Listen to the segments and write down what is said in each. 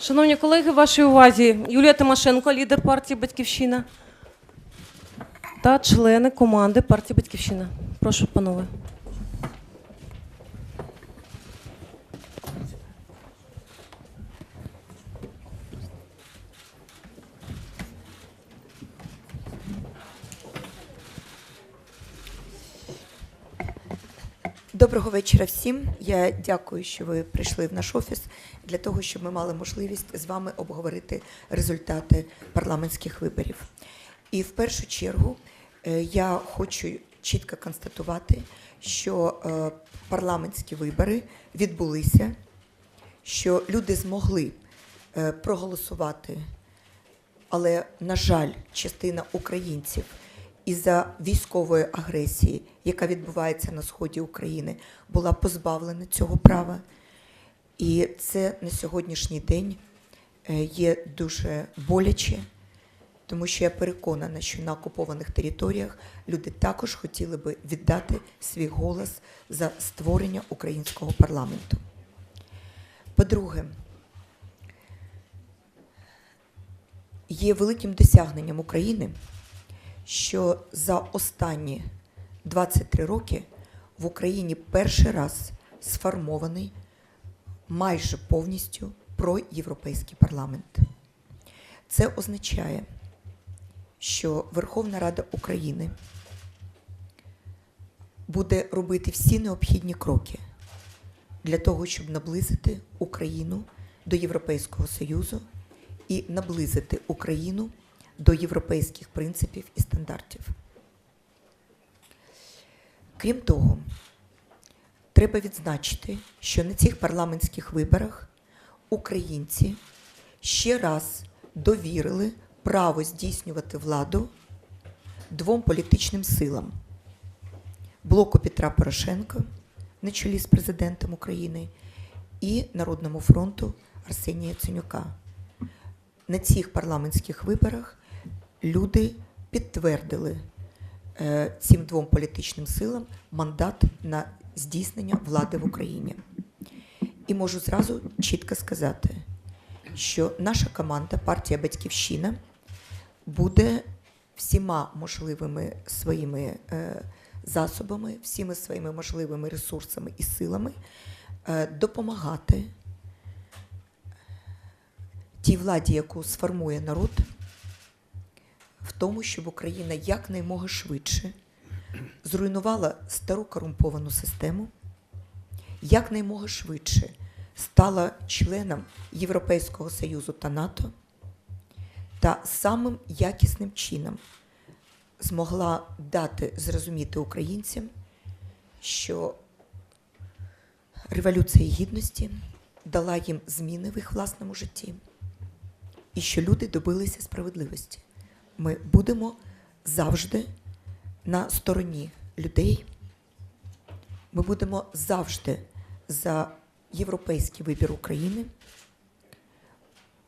Шановні колеги, вашій увазі Юлія Тимошенко, лідер партії Батьківщина та члени команди партії Батьківщина. Прошу, панове. Доброго вечора всім. Я дякую, що ви прийшли в наш офіс для того, щоб ми мали можливість з вами обговорити результати парламентських виборів. І в першу чергу е, я хочу чітко констатувати, що е, парламентські вибори відбулися, що люди змогли е, проголосувати але, на жаль, частина українців із-за військової агресії, яка відбувається на сході України, була позбавлена цього права. І це на сьогоднішній день е, є дуже боляче, тому що я переконана, що на окупованих територіях люди також хотіли би віддати свій голос за створення українського парламенту. По-друге, є великим досягненням України, що за останні 23 роки в Україні перший раз сформований майже повністю проєвропейський парламент. Це означає, що Верховна Рада України буде робити всі необхідні кроки для того, щоб наблизити Україну до Європейського Союзу і наблизити Україну до європейських принципів і стандартів. Крім того, треба відзначити, що на цих парламентських виборах українці ще раз довірили право здійснювати владу двом політичним силам блоку Петра Порошенка на чолі з президентом України і Народному фронту Арсенія Яценюка. На цих парламентських виборах люди підтвердили е, цим двом політичним силам мандат на здійснення влади в Україні. І можу зразу чітко сказати, що наша команда, партія Батьківщина, буде всіма можливими своїми е, засобами, всіми своїми можливими ресурсами і силами е, допомагати тій владі, яку сформує народ, в тому, щоб Україна якнаймога швидше зруйнувала стару корумповану систему, якнаймога швидше стала членом Європейського Союзу та НАТО та самим якісним чином змогла дати зрозуміти українцям, що Революція Гідності дала їм зміни в їх власному житті, і що люди добилися справедливості. Ми будемо завжди на стороні людей. Ми будемо завжди за європейський вибір України.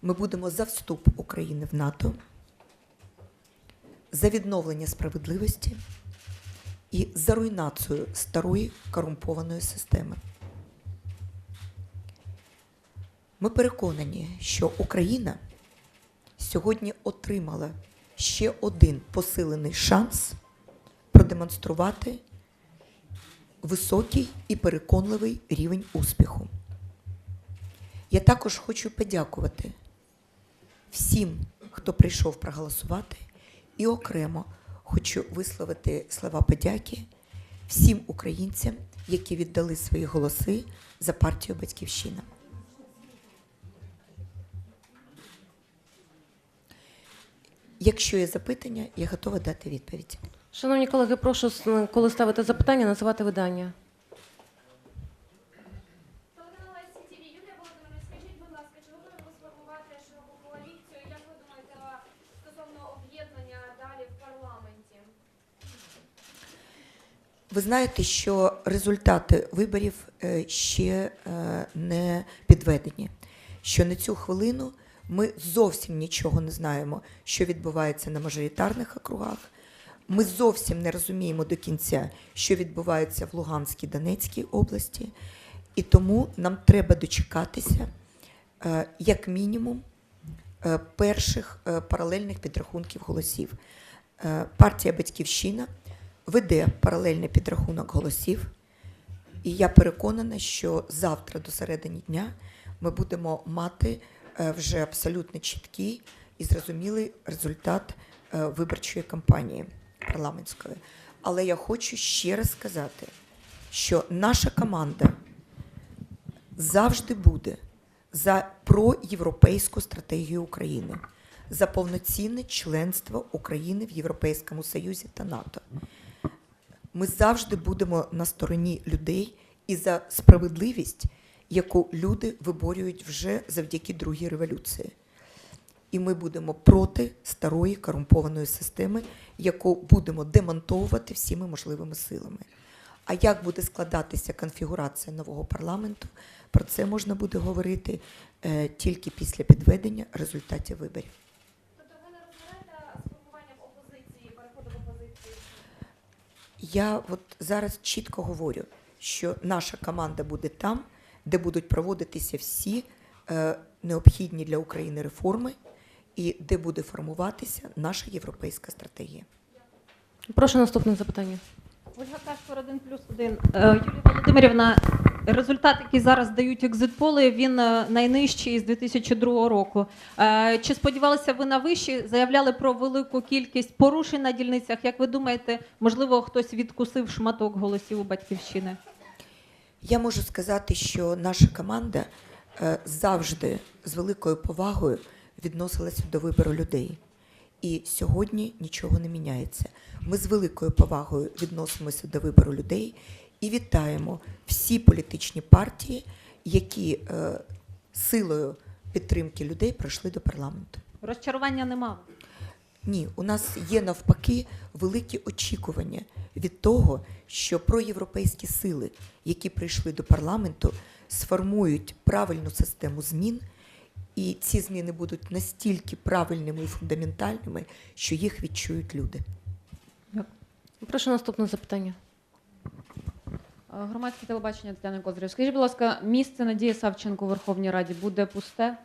Ми будемо за вступ України в НАТО, за відновлення справедливості і за руйнацію старої корумпованої системи. Ми переконані, що Україна сьогодні отримала ще один посилений шанс продемонструвати високий і переконливий рівень успіху. Я також хочу подякувати всім, хто прийшов проголосувати, і окремо хочу висловити слова подяки всім українцям, які віддали свої голоси за партію Батьківщина. Якщо є запитання, я готова дати відповідь. Шановні колеги, прошу, коли ставити запитання, називати видання. Ви знаєте, що результати виборів е, ще е, не підведені. Що на цю хвилину ми зовсім нічого не знаємо, що відбувається на мажоритарних округах. Ми зовсім не розуміємо до кінця, що відбувається в Луганській Донецькій області, і тому нам треба дочекатися е, як мінімум е, перших е, паралельних підрахунків голосів. Партія Батьківщина веде паралельний підрахунок голосів, і я переконана, що завтра до середини дня ми будемо мати вже абсолютно чіткий і зрозумілий результат виборчої кампанії парламентської. Але я хочу ще раз сказати, що наша команда завжди буде за проєвропейську стратегію України, за повноцінне членство України в Європейському Союзі та НАТО. Ми завжди будемо на стороні людей і за справедливість, яку люди виборюють вже завдяки другій революції. І ми будемо проти старої корумпованої системи, яку будемо демонтовувати всіми можливими силами. А як буде складатися конфігурація нового парламенту, про це можна буде говорити е, тільки після підведення результатів виборів. Тобто ви не розглядаєте сформування в опозиції, переходу в опозицію? Я от зараз чітко говорю, що наша команда буде там, де будуть проводитися всі е, необхідні для України реформи, і де буде формуватися наша європейська стратегія. Прошу наступне запитання. Ольга Кашпор, 1 плюс 1. Юлія Володимирівна, результат, який зараз дають екзитполи, він е, найнижчий з 2002 року. Е, Чи сподівалися ви на вищі? Заявляли про велику кількість порушень на дільницях. Як ви думаєте, можливо, хтось відкусив шматок голосів у батьківщини? Я можу сказати, що наша команда е, завжди з великою повагою відносилася до вибору людей. І сьогодні нічого не міняється. Ми з великою повагою відносимося до вибору людей і вітаємо всі політичні партії, які е, силою підтримки людей прийшли до парламенту. Розчарування нема. Ні, у нас є навпаки великі очікування від того, що проєвропейські сили, які прийшли до парламенту, сформують правильну систему змін, і ці зміни будуть настільки правильними і фундаментальними, що їх відчують люди. Прошу наступне запитання. Громадське телебачення Тетяна Козирів. Скажіть, будь ласка, місце Надії Савченко у Верховній Раді буде пусте?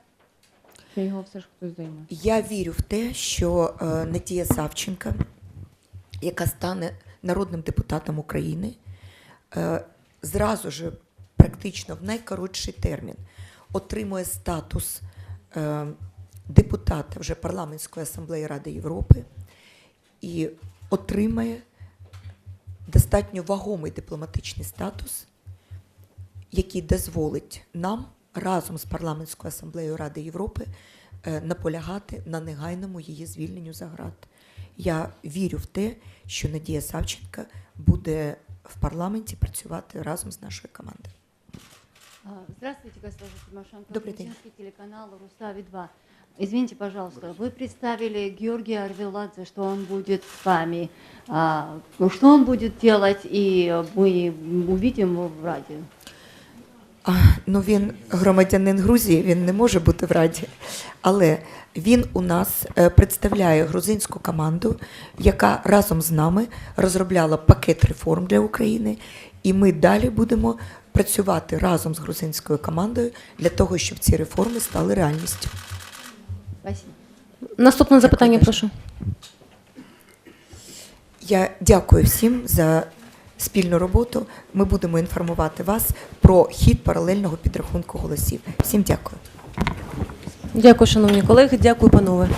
Чи його все ж хтось займе? Я вірю в те, що е, Надія Савченка, яка стане народним депутатом України, е, зразу ж практично в найкоротший термін отримує статус депутата вже парламентської асамблеї Ради Європи і отримає достатньо вагомий дипломатичний статус, який дозволить нам разом з парламентською асамблеєю Ради Європи е, наполягати на негайному її звільненню за град. Я вірю в те, що Надія Савченка буде в парламенті працювати разом з нашою командою. А, Здравствуйте, госпожа Тимошенко. Добрый день. Грузинский телеканал «Рустави-2». Извините, пожалуйста, вы представили Георгия Арвеладзе, что он будет с вами. А, ну, что он будет делать, и мы увидим его в Раде. А, ну він громадянин Грузії, він не може бути в Раді. Але він у нас е, представляє грузинську команду, яка разом з нами розробляла пакет реформ для України. і ми далі будемо працювати разом з грузинською командою для того, щоб ці реформи стали реальністю. Наступне запитання, Даша. прошу. Я дякую всім за спільну роботу. Ми будемо інформувати вас про хід паралельного підрахунку голосів. Всім дякую. Дякую, шановні колеги. Дякую, панове.